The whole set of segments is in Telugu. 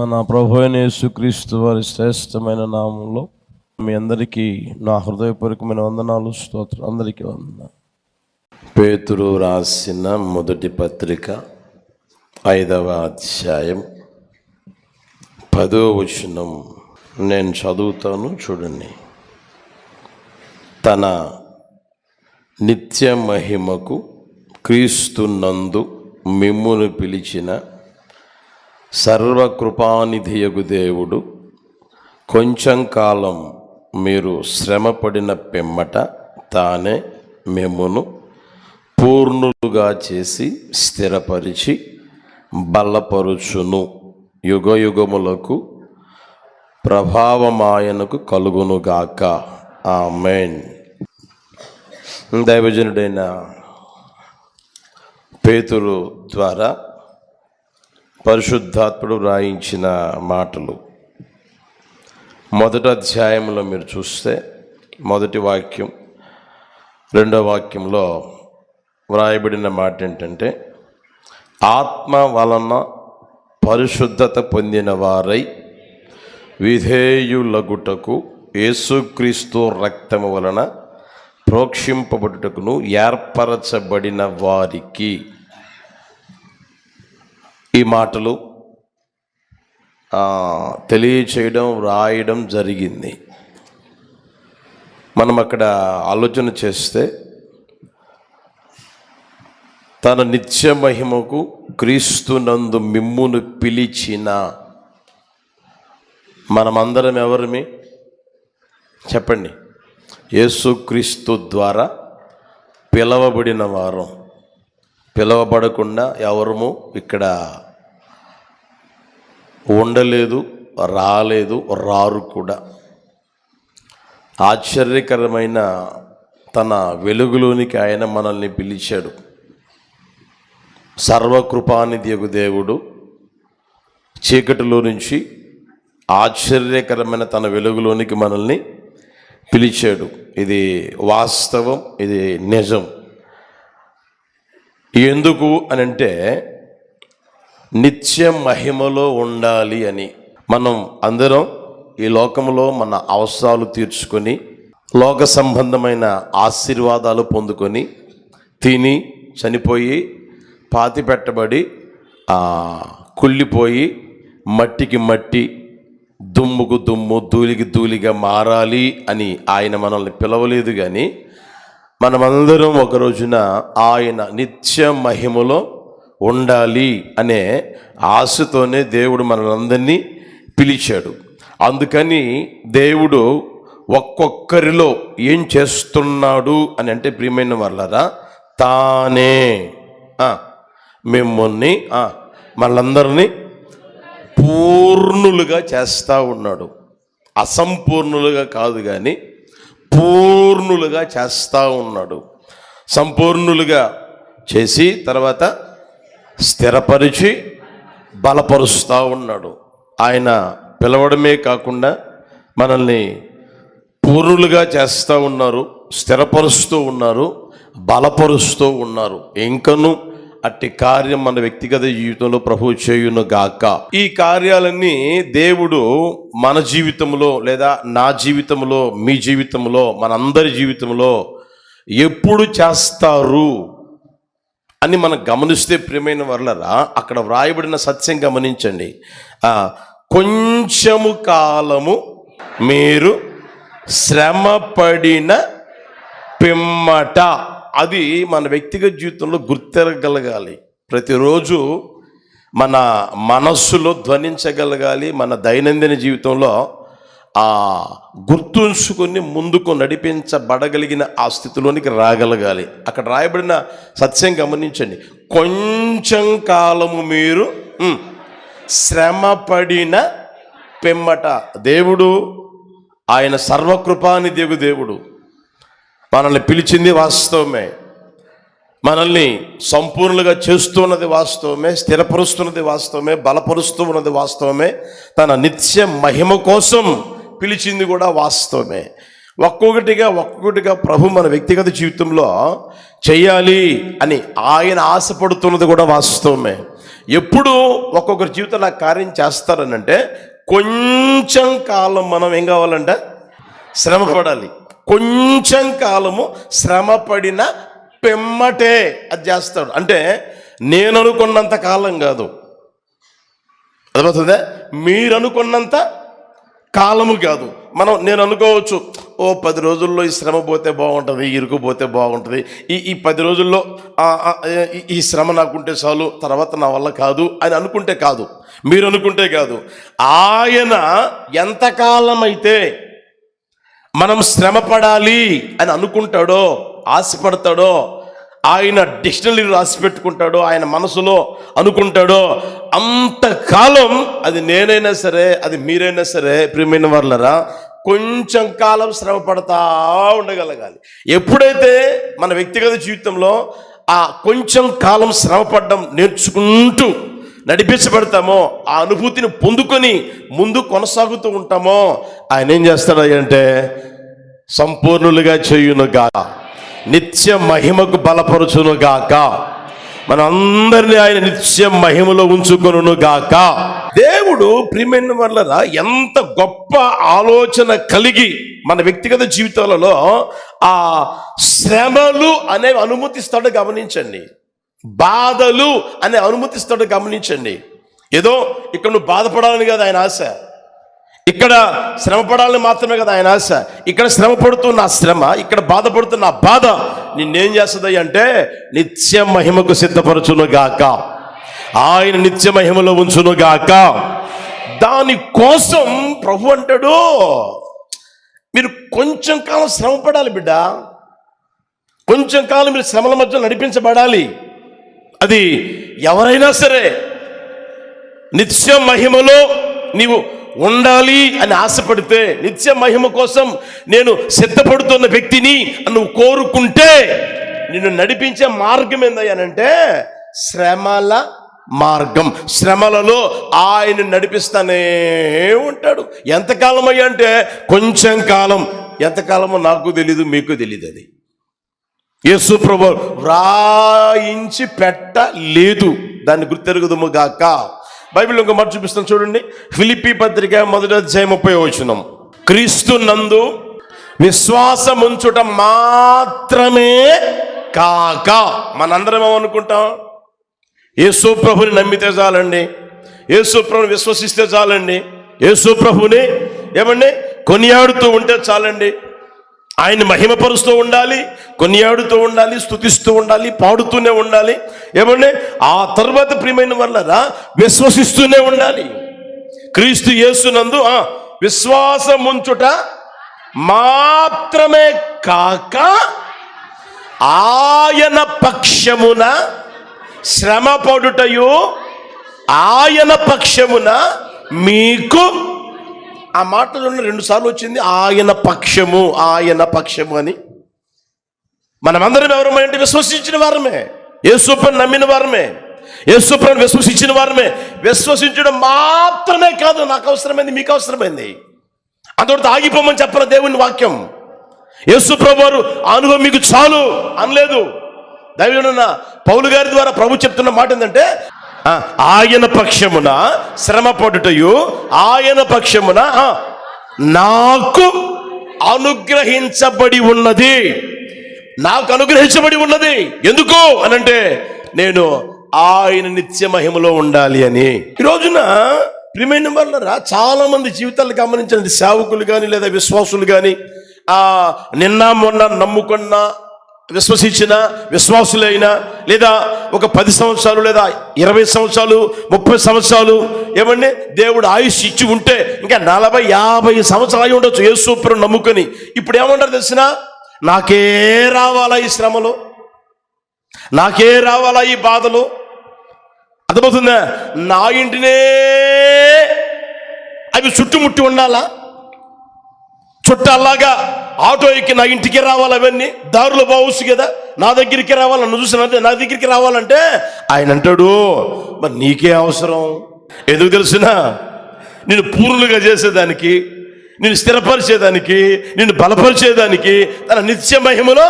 మన ప్రభు అయిన యేసుక్రీస్తు వారి శ్రేష్టమైన నామంలో మీ అందరికీ నా హృదయపూర్వకమైన వందనాలు స్తోత్రం అందరికీ వందన పేతురు రాసిన మొదటి పత్రిక ఐదవ అధ్యాయం పదో వచనం. నేను చదువుతాను చూడండి. తన నిత్య మహిమకు క్రీస్తు నందు మిమ్మును పిలిచిన సర్వకృపానిధియగు దేవుడు కొంచెం కాలం మీరు శ్రమపడిన పిమ్మట తానే మిమ్మును పూర్ణులుగా చేసి స్థిరపరిచి బలపరుచును. యుగయుగములకు ప్రభావమాయనకు కలుగునుగాక. మెయిన్ దైవజనుడైన పేతురు ద్వారా పరిశుద్ధాత్ముడు రాయించిన మాటలు. మొదటి అధ్యాయంలో మీరు చూస్తే మొదటి వాక్యం రెండో వాక్యంలో వ్రాయబడిన మాట ఏంటంటే ఆత్మ వలన పరిశుద్ధత పొందిన వారై విధేయులగుటకు యేసుక్రీస్తు రక్తము వలన ప్రోక్షింపబడుటకును ఏర్పరచబడిన వారికి. ఈ మాటలు తెలియచేయడం రాయడం జరిగింది. మనం అక్కడ ఆలోచన చేస్తే తన నిత్య మహిమకు క్రీస్తునందు మిమ్మును పిలిచిన మనమందరం ఎవరిమి? చెప్పండి. యేసుక్రీస్తు ద్వారా పిలవబడిన వారం. పిలవబడకుండా ఎవరము ఇక్కడ ఉండలేదు రాలేదు రారు కూడా. ఆశ్చర్యకరమైన తన వెలుగులోనికి ఆయన మనల్ని పిలిచాడు. సర్వకృపానిధియగు దేవుడు చీకటిలో నుంచి ఆశ్చర్యకరమైన తన వెలుగులోనికి మనల్ని పిలిచాడు. ఇది వాస్తవం ఇది నిజం. ఎందుకు అని అంటే నిత్య మహిమలో ఉండాలి అని. మనం అందరం ఈ లోకంలో మన అవసరాలు తీర్చుకొని లోక సంబంధమైన ఆశీర్వాదాలు పొందుకొని తిని చనిపోయి పాతి పెట్టబడి కుళ్ళిపోయి మట్టికి మట్టి దుమ్ముకు దుమ్ము ధూళికి ధూళిగా మారాలి అని ఆయన మనల్ని పిలవలేదు కానీ మనమందరం ఒక రోజున ఆయన నిత్య మహిమలో ఉండాలి అనే ఆశతోనే దేవుడు మనలందరినీ పిలిచాడు. అందుకని దేవుడు ఒక్కొక్కరిలో ఏం చేస్తున్నాడు అని అంటే ప్రియమైన వాళ్ళరా తానే మిమ్మల్ని మనందరినీ పూర్ణులుగా చేస్తూ ఉన్నాడు. అసంపూర్ణులుగా కాదు కానీ పూర్ణులుగా చేస్తూ ఉన్నాడు. సంపూర్ణులుగా చేసి తర్వాత స్థిరపరిచి బలపరుస్తూ ఉన్నాడు. ఆయన పిలవడమే కాకుండా మనల్ని పూర్ణులుగా చేస్తూ ఉన్నారు స్థిరపరుస్తూ ఉన్నారు బలపరుస్తూ ఉన్నారు. ఇంకను అట్టి కార్యం మన వ్యక్తిగత జీవితంలో ప్రభు చేయును గాక. ఈ కార్యాలన్నీ దేవుడు మన జీవితంలో లేదా నా జీవితంలో మీ జీవితంలో మనందరి జీవితంలో ఎప్పుడు చేస్తారు అని మనం గమనిస్తే ప్రియమైన వర్లరా అక్కడ వ్రాయబడిన సత్యం గమనించండి. కొంచెము కాలము మీరు శ్రమపడిన పిమ్మట. అది మన వ్యక్తిగత జీవితంలో గుర్తిరగలగాలి ప్రతిరోజు మన మనస్సులో ధ్వనించగలగాలి మన దైనందిన జీవితంలో ఆ గుర్తుంచుకొని ముందుకు నడిపించబడగలిగిన ఆ స్థితిలోనికి రాగలగాలి. అక్కడ రాయబడిన సత్యం గమనించండి. కొంచెం కాలము మీరు శ్రమపడిన పిమ్మట దేవుడు ఆయన సర్వకృపానిదేవు దేవుడు మనల్ని పిలిచింది వాస్తవమే. మనల్ని సంపూర్ణంగా చేస్తున్నది వాస్తవమే స్థిరపరుస్తున్నది వాస్తవమే బలపరుస్తూ ఉన్నది వాస్తవమే. తన నిత్య మహిమ కోసం పిలిచింది కూడా వాస్తవమే. ఒక్కొక్కటిగా ఒక్కొక్కటిగా ప్రభు మన వ్యక్తిగత జీవితంలో చేయాలి అని ఆయన ఆశపడుతున్నది కూడా వాస్తవమే. ఎప్పుడు ఒక్కొక్కరి జీవితంలో ఆ కార్యం చేస్తారనంటే కొంచెం కాలం మనం ఏం కావాలంటే శ్రమ పడాలి. కొంచెం కాలము శ్రమ పడిన పెమ్మటే అది చేస్తాడు. అంటే నేను అనుకున్నంత కాలం కాదు. అర్థమవుతుందా? మీరు అనుకున్నంత కాలము కాదు. మనం నేను అనుకోవచ్చు ఓ పది రోజుల్లో ఈ శ్రమ పోతే బాగుంటుంది ఇరుకుపోతే బాగుంటుంది. ఈ ఈ పది రోజుల్లో ఈ- ఈ శ్రమ నాకుంటే చాలు తర్వాత నా వల్ల కాదు అని అనుకుంటే కాదు. మీరు అనుకుంటే కాదు. ఆయన ఎంతకాలం అయితే మనం శ్రమ పడాలి అని అనుకుంటాడో ఆశపడతాడో ఆయన డిక్షనరీ రాసి పెట్టుకుంటాడో ఆయన మనసులో అనుకుంటాడో అంతకాలం అది నేనైనా సరే అది మీరైనా సరే ప్రియమైన వాళ్ళరా కొంచెం కాలం శ్రమ పడతా ఉండగలగాలి. ఎప్పుడైతే మన వ్యక్తిగత జీవితంలో ఆ కొంచెం కాలం శ్రమ పడడం నేర్చుకుంటూ నడిపించబడతామో ఆ అనుభూతిని పొందుకొని ముందు కొనసాగుతూ ఉంటామో ఆయన ఏం చేస్తాడు అంటే సంపూర్ణులుగా చేయునుగా నిత్య మహిమకు బలపరుచును గాక ఆయన నిత్య మహిమలో ఉంచుకొనును గాక దేవుడు ప్రియమైన వల్ల ఎంత గొప్ప ఆలోచన కలిగి మన వ్యక్తిగత జీవితాలలో ఆ శ్రమలు అనేవి అనుమతిస్తాడో గమనించండి. బాధలు అని అనుమతిస్తాడు గమనించండి. ఏదో ఇక్కడ నువ్వు బాధపడాలని కదా ఆయన ఆశ. ఇక్కడ శ్రమ పడాలని మాత్రమే కదా ఆయన ఆశ. ఇక్కడ శ్రమ పడుతున్న శ్రమ ఇక్కడ బాధపడుతున్న బాధ నిన్నేం చేస్తుంది అంటే నిత్య మహిమకు సిద్ధపరచును గాక ఆయన నిత్య మహిమలో ఉంచును గాక దాని కోసం ప్రభు అంటాడు మీరు కొంచెం కాలం శ్రమ పడాలి బిడ్డ. కొంచెం కాలం మీరు శ్రమల మధ్య నడిపించబడాలి. అది ఎవరైనా సరే నిత్య మహిమలో నీవు ఉండాలి అని ఆశపడితే నిత్య మహిమ కోసం నేను సిద్ధపడుతున్న వ్యక్తిని నువ్వు కోరుకుంటే నిన్ను నడిపించే మార్గం ఏందయ్యానంటే శ్రమల మార్గం. శ్రమలలో ఆయన నడిపిస్తానే ఉంటాడు. ఎంతకాలం అయ్యా అంటే కొంచెం కాలం. ఎంతకాలమో నాకు తెలీదు మీకు తెలియదు అది. యేసు ప్రభు వ్రాయించి పెట్టలేదు. దాన్ని గుర్తెరుగుదము గాక. బైబిల్ ఇంకో మాట చూపిస్తాను చూడండి. ఫిలిపి పత్రిక మొదటి అధ్యాయం ముప్పై వచ్చినం క్రీస్తు నందు విశ్వాసముంచుట మాత్రమే కాక. మనందరం ఏమనుకుంటాం? యేసు ప్రభుని నమ్మితే చాలండి. యేసు ప్రభుని విశ్వసిస్తే చాలండి. యేసు ప్రభుని ఏమండి? కొనియాడుతూ ఉంటే చాలండి. ఆయన మహిమపరుస్తూ ఉండాలి కొనియాడుతూ ఉండాలి స్తుతిస్తూ ఉండాలి పాడుతూనే ఉండాలి. ఏమంటే ఆ తర్వాత ప్రియమైన వల్లరా విశ్వసిస్తూనే ఉండాలి. క్రీస్తు యేసునందు విశ్వాసం ఉంచుట మాత్రమే కాక ఆయన పక్షమున శ్రమ పడుటయు ఆయన పక్షమున మీకు ఆ మాటలోనే రెండు సార్లు వచ్చింది ఆయన పక్షము ఆయన పక్షము అని. మనమందరం ఎవరమంటే విశ్వసించిన వారమే. యేసుప్రను నమ్మిన వారమే. యేసుప్రను విశ్వసించిన వారమే. విశ్వసించడం మాత్రమే కాదు నాకు అవసరమైంది మీకు అవసరమైంది. అంతటితో ఆగిపోమని చెప్పిన దేవుని వాక్యం. యేసుప్రభు వారు అనుభవం మీకు చాలు అనలేదు. దైవజనున్న పౌలు గారి ద్వారా ప్రభు చెప్తున్న మాట ఏంటంటే ఆయన పక్షమున శ్రమ పడుటయు ఆయన పక్షమున నాకు అనుగ్రహించబడి ఉన్నది. నాకు అనుగ్రహించబడి ఉన్నది. ఎందుకు? అనంటే నేను ఆయన నిత్య మహిమలో ఉండాలి అని. ఈ రోజున ప్రిమైన వాళ్ళరా చాలా మంది జీవితాలు గమనించినది సేవకులు కానీ లేదా విశ్వాసులు కానీ నిన్న మొన్న నమ్ముకున్న విశ్వసించిన విశ్వాసులైనా లేదా ఒక పది సంవత్సరాలు లేదా ఇరవై సంవత్సరాలు ముప్పై సంవత్సరాలు ఏమండి? దేవుడు ఆయుష్ ఇచ్చి ఉంటే ఇంకా నలభై యాభై సంవత్సరాలు అయి ఉండొచ్చు. ఏ సూపర్ నమ్ముకొని. ఇప్పుడు ఏమంటారు తెలిసిన? నాకే రావాలా ఈ శ్రమలు? నాకే రావాలా ఈ బాధలు? అర్థమవుతుందా? నా ఇంటినే అవి చుట్టుముట్టి ఉండాలా? చుట్టాలాగా ఆటో ఎక్కి నా ఇంటికి రావాలి అవన్నీ? దారులు బావచ్చు కదా. నా దగ్గరికి రావాలి. నన్ను చూసిన నా దగ్గరికి రావాలంటే ఆయన అంటాడు మరి నీకే అవసరం? ఎందుకు తెలిసిన? నేను పూర్ణులుగా చేసేదానికి నేను స్థిరపరిచేదానికి నేను బలపరిచేదానికి తన నిత్య మహిమలో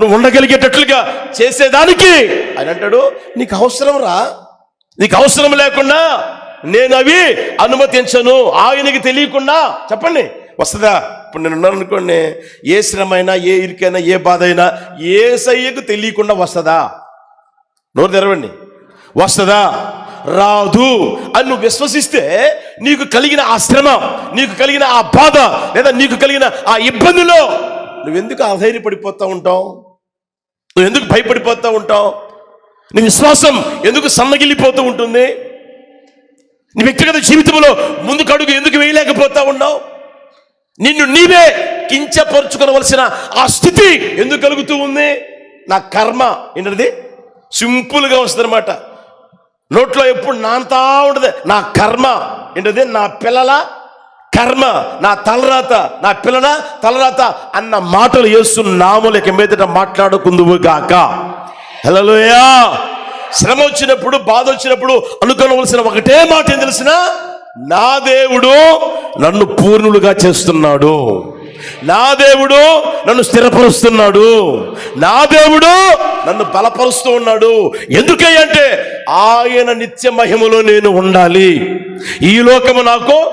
నువ్వు ఉండగలిగేటట్లుగా చేసేదానికి. ఆయన అంటాడు నీకు అవసరం రా. నీకు అవసరం లేకుండా నేను అవి అనుమతించను. ఆయనకి తెలియకుండా. చెప్పండి వస్తుందా? ఇప్పుడు నేను ఉన్నాను అనుకోండి ఏ శ్రమ అయినా ఏ ఇరికైనా ఏ బాధ అయినా ఏ సయ్యకు తెలియకుండా వస్తుందా? నోరు తెరవండి. వస్తుందా? రాదు. అని నువ్వు విశ్వసిస్తే నీకు కలిగిన ఆ శ్రమ నీకు కలిగిన ఆ బాధ లేదా నీకు కలిగిన ఆ ఇబ్బందిలో నువ్వెందుకు అధైర్యపడిపోతూ ఉంటావు? నువ్వు ఎందుకు భయపడిపోతూ ఉంటావు? నీ విశ్వాసం ఎందుకు సన్నగిల్లిపోతూ ఉంటుంది? నీ వ్యక్తిగత జీవితంలో ముందుకు అడుగు ఎందుకు వేయలేకపోతా ఉన్నావు? నిన్ను నీవే కించపరుచుకోవలసిన ఆ స్థితి ఎందుకు కలుగుతూ ఉంది? నా కర్మ ఏంటది? సింపుల్గా వస్తుంది అనమాట నోట్లో ఎప్పుడు నాంతా ఉండదు. నా కర్మ ఏంటది? నా పిల్లల కర్మ నా తలరాత నా పిల్లల తలరాత అన్న మాటలు వేస్తున్న నాములకి మీదట మాట్లాడుకుందువు గాక హలోయా శ్రమ వచ్చినప్పుడు బాధ వచ్చినప్పుడు అనుకోవలసిన ఒకటే మాట ఏం తెలిసిన నా దేవుడు నన్ను పూర్ణులుగా చేస్తున్నాడు. నా దేవుడు నన్ను స్థిరపరుస్తున్నాడు. నా దేవుడు నన్ను బలపరుస్తూ ఉన్నాడు. ఎందుకంటే ఆయన నిత్య మహిమలో నేను ఉండాలి. ఈ లోకము నాకు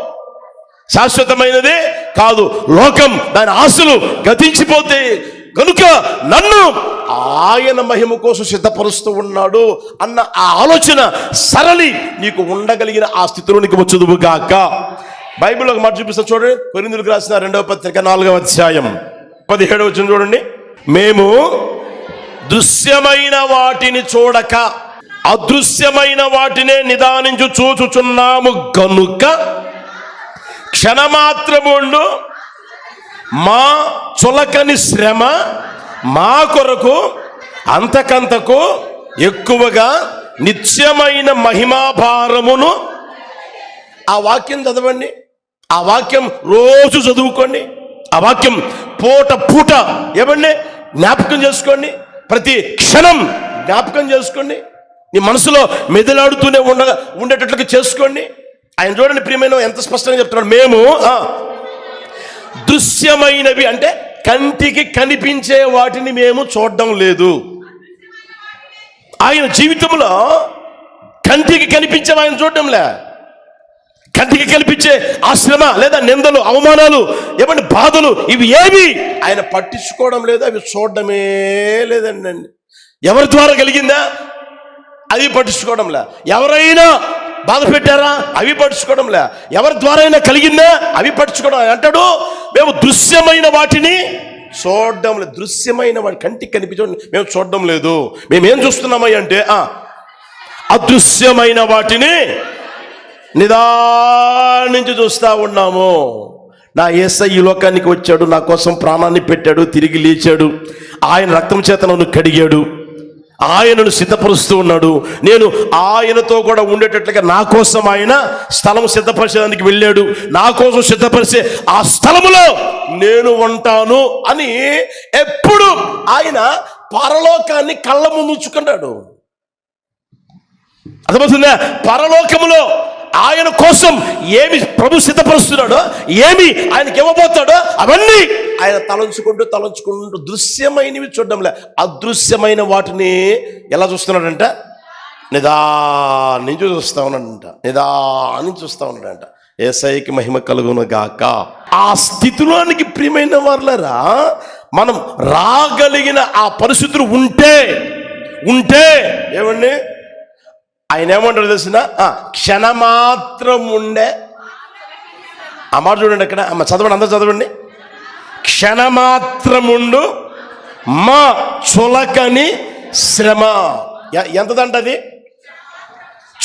శాశ్వతమైనదే కాదు. లోకం దాని ఆశలు గతించిపోతే కనుక నన్ను ఆయన మహిమ కోసం సిద్ధపరుస్తూ ఉన్నాడు అన్న ఆ ఆలోచన సరళి నీకు ఉండగలిగిన ఆ స్థితిలోనికి నీకు వచ్చుదువుగాక బైబిల్ ఒక మాట చూపిస్తా చూడండి. కొరిందులకు రాసిన రెండవ పత్రిక నాలుగవ అధ్యాయం. పదిహేడవ వచ్చిన చూడండి. మేము దృశ్యమైన వాటిని చూడక అదృశ్యమైన వాటినే నిదానించు చూచుచున్నాము. కనుక క్షణమాత్రముండు మా చులకని శ్రమ మా కొరకు అంతకంతకు ఎక్కువగా నిత్యమైన మహిమాభారమును. ఆ వాక్యం చదవండి. ఆ వాక్యం రోజు చదువుకోండి. ఆ వాక్యం పూట పూట ఏమండి? జ్ఞాపకం చేసుకోండి. ప్రతి క్షణం జ్ఞాపకం చేసుకోండి. నీ మనసులో మెదలాడుతూనే ఉండ ఉండేటట్లుగా చేసుకోండి. ఆయన చూడండి ప్రియమైన ఎంత స్పష్టంగా చెప్తున్నాడు. మేము దృశ్యమైనవి అంటే కంటికి కనిపించే వాటిని మేము చూడడం లేదు. ఆయన జీవితంలో కంటికి కనిపించే ఆయన చూడడంలే. కంటికి కల్పించే ఆ శ్రమ లేదా నిందలు అవమానాలు ఏమంటే బాధలు ఇవి ఏవి? ఆయన పట్టించుకోవడం లేదు అవి చూడడమే లేదండి ఎవరి ద్వారా కలిగిందా? అవి పట్టించుకోవడంలే ఎవరైనా బాధ పెట్టారా? అవి పట్టించుకోవడంలా ఎవరి ద్వారా అయినా కలిగిందా? అవి పట్టించుకోవడం అంటాడు మేము దృశ్యమైన వాటిని చూడడం లేదు. దృశ్యమైన వాటి కంటికి కనిపించడం మేము చూడడం లేదు. మేమేం ఏం చూస్తున్నామయ్య అంటే అదృశ్యమైన వాటిని నిదానించి చూస్తూ ఉన్నాము. నా ఏసై ఈ లోకానికి వచ్చాడు నా కోసం ప్రాణాన్ని పెట్టాడు తిరిగి లేచాడు. ఆయన రక్తం చేత నన్ను కడిగాడు. ఆయనను సిద్ధపరుస్తూ ఉన్నాడు. నేను ఆయనతో కూడా ఉండేటట్లుగా నా కోసం ఆయన స్థలం సిద్ధపరచడానికి వెళ్ళాడు. నా కోసం సిద్ధపరిచే ఆ స్థలములో నేను ఉంటాను అని ఎప్పుడు ఆయన పరలోకాన్ని కళ్ళ ముందు ఉంచుకున్నాడు. అర్థమవుతుందా? పరలోకములో ఆయన కోసం ఏమి ప్రభు సిద్ధపరుస్తున్నాడో ఏమి ఆయనకి ఇవ్వబోతాడో అవన్నీ ఆయన తలంచుకుంటూ తలంచుకుంటూ దృశ్యమైనవి చూడడంలే. అదృశ్యమైన వాటిని ఎలా చూస్తున్నాడంట? నిదానించి చూస్తా ఉన్నాడంట. నిదానించి చూస్తా ఉన్నాడంట. ఏసైకి మహిమ కలుగును గాక. ఆ స్థితిలోనికి ప్రియమైన వాళ్ళరా మనం రాగలిగిన ఆ పరిస్థితులు ఉంటే ఉంటే ఏమండి? ఆయన ఏమంటారు తెలిసిన? క్షణమాత్రం ఉండే ఆ మాట చూడండి అక్కడ. అమ్మ చదవండి అందరూ చదవండి. క్షణమాత్రముండు మా చులకని శ్రమ. ఎంతదంట ఎంతదంటది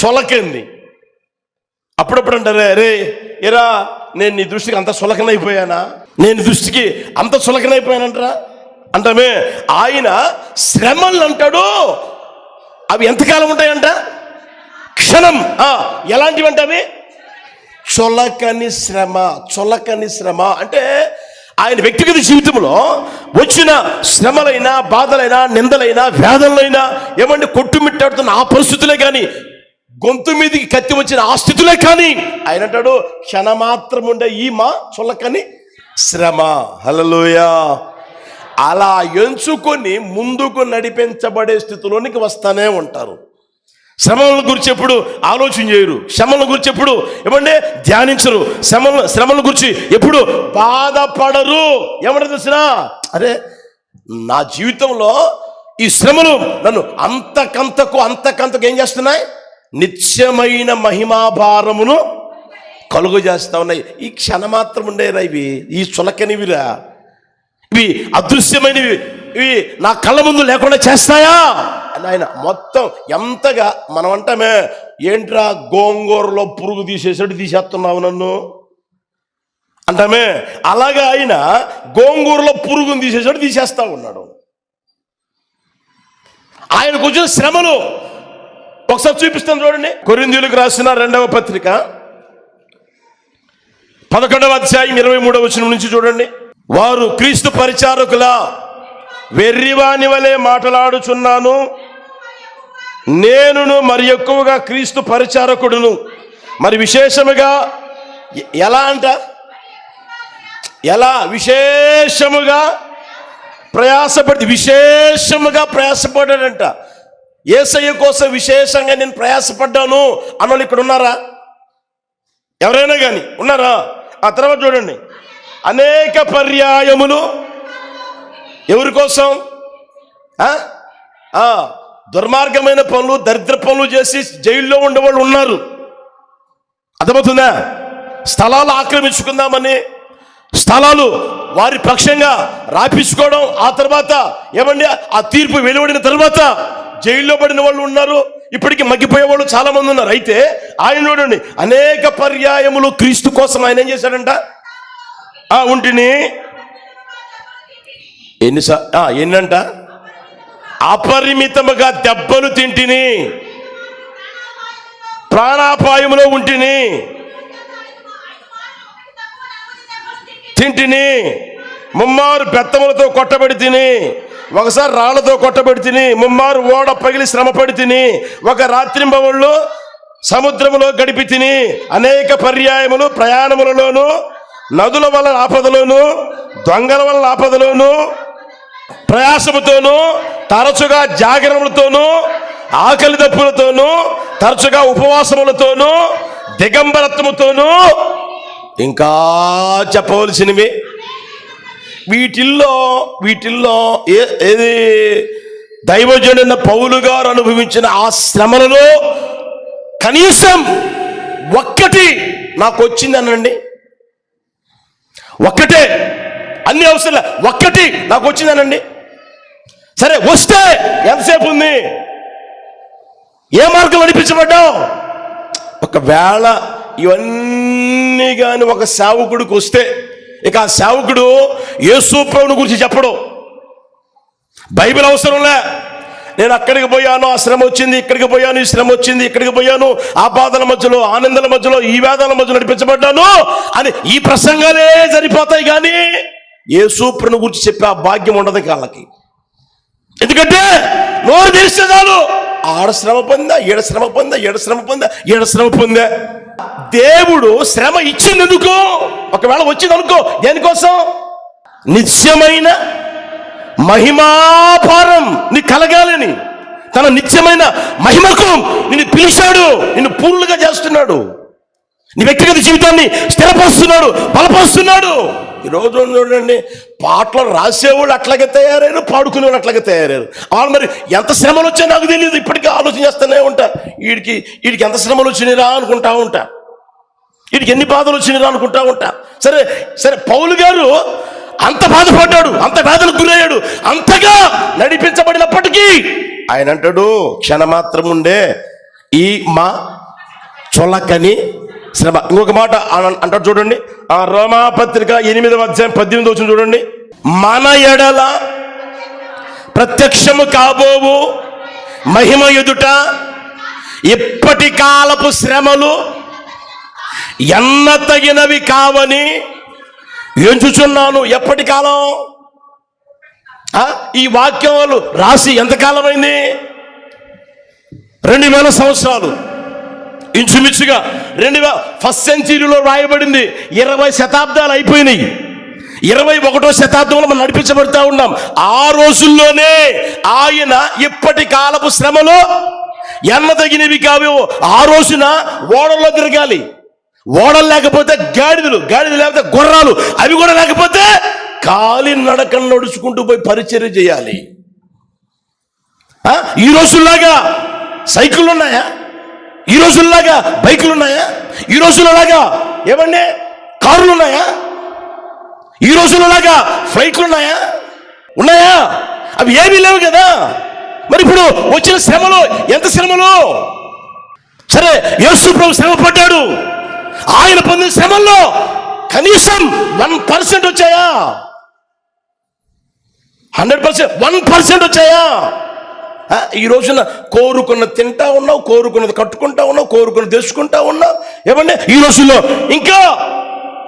చులకంది. అప్పుడప్పుడు అంటారు రే ఇరా నేను నీ దృష్టికి అంత సులకనైపోయానా నేను దృష్టికి అంత సులకనైపోయానంటరా అంటామే ఆయన శ్రమలు అంటాడు అవి ఎంతకాలం ఉంటాయంట? క్షణం. ఆ, ఎలాంటివి అంటే అవి చొలకని శ్రమ చొలకని శ్రమ. అంటే ఆయన వ్యక్తిగత జీవితంలో వచ్చిన శ్రమలైనా బాధలైనా నిందలైనా వేదనలైనా ఏమంటే కొట్టుమిట్టాడుతున్న ఆ పరిస్థితులే కానీ గొంతు మీదకి కత్తి వచ్చిన ఆ స్థితులే కానీ ఆయన అంటాడు క్షణమాత్రం ఉండే ఈ మా చొలకని శ్రమ. హలలోయా అలా ఎంచుకొని ముందుకు నడిపించబడే స్థితిలోనికి వస్తానే ఉంటారు. శ్రమల గురించి ఎప్పుడు ఆలోచన చేయరు. శ్రమల గురించి ఎప్పుడు ఏమంటే ధ్యానించరు. శ్రమల శ్రమల గురించి ఎప్పుడు బాధపడరు. ఏమంటే తెలిసిన? అరే నా జీవితంలో ఈ శ్రమలు నన్ను అంతకంతకు అంతకంతకు ఏం చేస్తున్నాయి? నిత్యమైన మహిమాభారమును కలుగు చేస్తా ఉన్నాయి. ఈ క్షణమాత్రం ఉండేరా ఇవి. ఈ చులకనివిరా. ఇవి అదృశ్యమైనవి. ఇవి నా కళ్ళ ముందు లేకుండా చేస్తాయా? నాయన ఆయన మొత్తం ఎంతగా మనం అంటామే ఏంట్రా గోంగూరలో పురుగు తీసేసాడు తీసేస్తున్నావు నన్ను? అంటామే అలాగా ఆయన గోంగూరలో పురుగును తీసేసాడు తీసేస్తా ఉన్నాడు. ఆయనకు వచ్చిన శ్రమలు ఒకసారి చూపిస్తాను చూడండి. కొరిందీలకు రాసిన రెండవ పత్రిక పదకొండవ అధ్యాయం ఇరవై మూడవ వచనం నుంచి చూడండి. వారు క్రీస్తు పరిచారకుల వెర్రివాని వలె మాట్లాడుచున్నాను నేనును మరి ఎక్కువగా క్రీస్తు పరిచారకుడును. మరి విశేషముగా ఎలా అంట? ఎలా? విశేషముగా ప్రయాసపడి విశేషముగా ప్రయాసపడ్డాడంట. ఏసయ్య కోసం విశేషంగా నేను ప్రయాసపడ్డాను అన్నోళ్ళు ఇక్కడ ఉన్నారా? ఎవరైనా కానీ ఉన్నారా? ఆ తర్వాత చూడండి. అనేక పర్యాయములు. ఎవరి కోసం? దుర్మార్గమైన పనులు దరిద్ర పనులు చేసి జైల్లో ఉండేవాళ్ళు ఉన్నారు. అర్థమవుతుందా? స్థలాలు ఆక్రమించుకుందామని స్థలాలు వారి పక్షంగా రాపించుకోవడం ఆ తర్వాత ఏమండి ఆ తీర్పు వెలువడిన తర్వాత జైల్లో పడిన వాళ్ళు ఉన్నారు. ఇప్పటికి మగ్గిపోయే వాళ్ళు చాలా మంది ఉన్నారు. అయితే ఆయన చూడండి అనేక పర్యాయములు క్రీస్తు కోసం ఆయన ఏం చేశాడంట? ఆ ఉంటిని. ఎన్నిసా ఎన్నంట? అపరిమితముగా దెబ్బలు తింటిని. ప్రాణాపాయములో ఉంటిని. తింటిని. ముమ్మారు బెత్తములతో కొట్టబడి తిని ఒకసారి రాళ్ళతో కొట్టబడి తిని ముమ్మారు ఓడ పగిలి శ్రమపడి తిని ఒక రాత్రింబవళ్ళు సముద్రములో గడిపి తిని అనేక పర్యాయములు ప్రయాణములలోను నదుల వల్ల ఆపదలోను దొంగల వల్ల ఆపదలోను ప్రయాసముతోనూ తరచుగా జాగరణలతోనూ ఆకలి దప్పులతోనూ తరచుగా ఉపవాసములతోనూ దిగంబరత్వముతోనూ ఇంకా చెప్పవలసినవి. వీటిల్లో వీటిల్లో ఏ ఏది దైవజనున్న పౌలు గారు అనుభవించిన ఆ శ్రమలలో కనీసం ఒక్కటి నాకు వచ్చింది అనండి. ఒక్కటే అన్ని అవసరం ఒక్కటి నాకు వచ్చింది అనండి. సరే వస్తే ఎంతసేపు ఉంది? ఏ మార్గం నడిపించబడ్డావు? ఒకవేళ ఇవన్నీ కానీ ఒక సేవకుడికి వస్తే ఇక ఆ సేవకుడు యేసు ప్రభుని గురించి చెప్పడు. బైబిల్ అవసరంలే నేను అక్కడికి పోయాను ఆ శ్రమ వచ్చింది ఇక్కడికి పోయాను ఈ శ్రమ వచ్చింది ఇక్కడికి పోయాను ఆ బాధల మధ్యలో ఆనందాల మధ్యలో ఈ వేదాల మధ్యలో నడిపించబడ్డాను అని ఈ ప్రసంగాలే సరిపోతాయి కానీ ఏ సూప్రను గురించి చెప్పే ఆ భాగ్యం ఉండదు వాళ్ళకి ఎందుకంటే నోరు తెరిస్తే చాలు. ఆడ శ్రమ పొందా ఏడ శ్రమ పొందా ఏడ శ్రమ పొందా ఏడ శ్రమ పొందా. దేవుడు శ్రమ ఇచ్చినందుకు ఒకవేళ వచ్చింది అనుకో దేనికోసం? నిత్యమైన మహిమాపారం నీ కలగాలని తన నిత్యమైన మహిమకు నిన్ను పిలిచాడు నిన్ను పూర్ణులుగా చేస్తున్నాడు. నీ వ్యక్తిగత జీవితాన్ని స్థిరపరుస్తున్నాడు బలపరుస్తున్నాడు. ఈరోజు రోజు చూడండి పాటలు రాసేవాళ్ళు అట్లాగే తయారయ్యారు పాడుకునేవాళ్ళు అట్లాగే తయారయ్యారు. వాళ్ళు మరి ఎంత శ్రమలు వచ్చాయో నాకు తెలియదు ఇప్పటికీ ఆలోచన చేస్తూనే ఉంటా. వీడికి వీడికి ఎంత శ్రమలు వచ్చినాయిరా అనుకుంటా ఉంటా. వీడికి ఎన్ని బాధలు వచ్చినాయిరా అనుకుంటా ఉంటా. సరే సరే పౌలు గారు అంత బాధపడ్డాడు అంత బాధలకు గురయ్యాడు అంతగా నడిపించబడినప్పటికీ ఆయన అంటాడు క్షణమాత్రం ఉండే ఈ మా చొలకని శ్రమ ఇంకొక మాట అన- అంటాడు చూడండి. ఆ రోమాపత్రిక ఎనిమిదవ అధ్యాయం పద్దెనిమిది వచ్చిన చూడండి. మన ఎడల ప్రత్యక్షము కాబోవు మహిమ ఎదుట ఇప్పటి కాలపు శ్రమలు ఎన్న తగినవి కావని ఎంచుచున్నాను. ఎప్పటి కాలం? ఈ వాక్యాలు రాసి ఎంతకాలమైంది? రెండు వేల సంవత్సరాలు. ఇంచుమించుగా రెండు ఫస్ట్ సెంచరీలో రాయబడింది ఇరవై శతాబ్దాలు అయిపోయినాయి. ఇరవై ఒకటో శతాబ్దంలో మనం నడిపించబడుతూ ఉన్నాం. ఆ రోజుల్లోనే ఆయన ఇప్పటి కాలపు శ్రమలో ఎన్నదగినవి కావు. ఆ రోజున ఓడల్లో తిరగాలి. ఓడలు లేకపోతే గాడిదలు గాడిదలు లేకపోతే గుర్రాలు అవి కూడా లేకపోతే కాలి నడకన నడుచుకుంటూ పోయి పరిచర్య చేయాలి. ఈ రోజుల్లాగా సైకిళ్ళు ఉన్నాయా? ఈ రోజుల్లాగా బైకులు ఉన్నాయా ఈ రోజులలాగా ఏమండి? కారులు ఉన్నాయా ఈ రోజులలాగా ఫ్లైట్లు ఉన్నాయా? ఉన్నాయా అవి ఏమీ లేవు కదా. మరి ఇప్పుడు వచ్చిన శ్రమలో ఎంత శ్రమలో? సరే యేసు ప్రభు శ్రమ పడ్డాడు ఆయన పొందిన శ్రమల్లో కనీసం వన్ పర్సెంట్ వచ్చాయా? హండ్రెడ్ పర్సెంట్ వన్ పర్సెంట్ వచ్చాయా? ఈ రోజున కోరుకున్న తింటా ఉన్నావు కోరుకున్నది కట్టుకుంటా ఉన్నావు కోరుకున్నది తెచ్చుకుంటా ఉన్నావు. ఏమంటే ఈ రోజుల్లో ఇంకా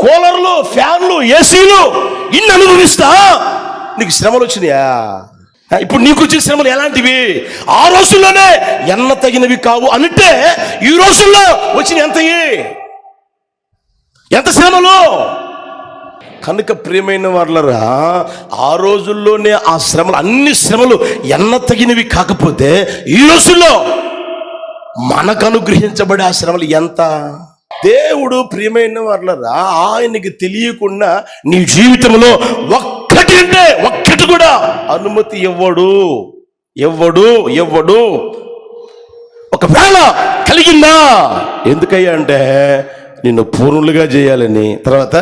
కూలర్లు ఫ్యాన్లు ఏసీలు ఇన్ని అనుభవిస్తా. నీకు శ్రమలు వచ్చినాయా? ఇప్పుడు నీకు వచ్చిన శ్రమలు ఎలాంటివి? ఆ రోజుల్లోనే ఎన్న తగినవి కావు అంటే ఈ రోజుల్లో వచ్చిన ఎంతయి? ఎంత శ్రమలు? కనుక ప్రియమైన వాళ్ళరా ఆ రోజుల్లోనే ఆ శ్రమలు అన్ని శ్రమలు ఎన్న తగినవి కాకపోతే ఈ రోజుల్లో మనకు అనుగ్రహించబడే ఆ శ్రమలు ఎంత? దేవుడు ప్రియమైన వాళ్ళరా ఆయనకి తెలియకుండా నీ జీవితంలో ఒక్కటి అంటే ఒక్కటి కూడా అనుమతి ఇవ్వడు. ఇవ్వడు ఇవ్వడు. ఒకవేళ కలిగిందా? ఎందుకయ్యా అంటే నిన్ను పూర్ణులుగా చేయాలని. తర్వాత?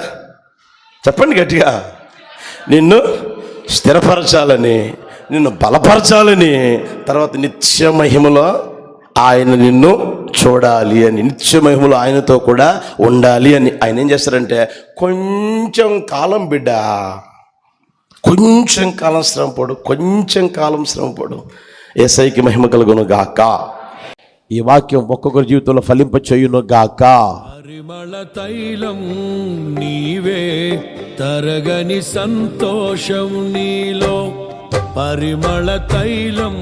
చెప్పండి గట్టిగా. నిన్ను స్థిరపరచాలని నిన్ను బలపరచాలని తర్వాత నిత్య మహిమలో ఆయన నిన్ను చూడాలి అని నిత్య మహిమలో ఆయనతో కూడా ఉండాలి అని ఆయన ఏం చేస్తారంటే కొంచెం కాలం బిడ్డ కొంచెం కాలం శ్రమపడు కొంచెం కాలం శ్రమపడు ఏసైకి మహిమ కలుగును గాక ఈ వాక్యం ఒక్కొక్కరి జీవితంలో ఫలింప చేయును గాక. పరిమళ తైలం నీవే తరగని సంతోషం నీలో. పరిమళ తైలం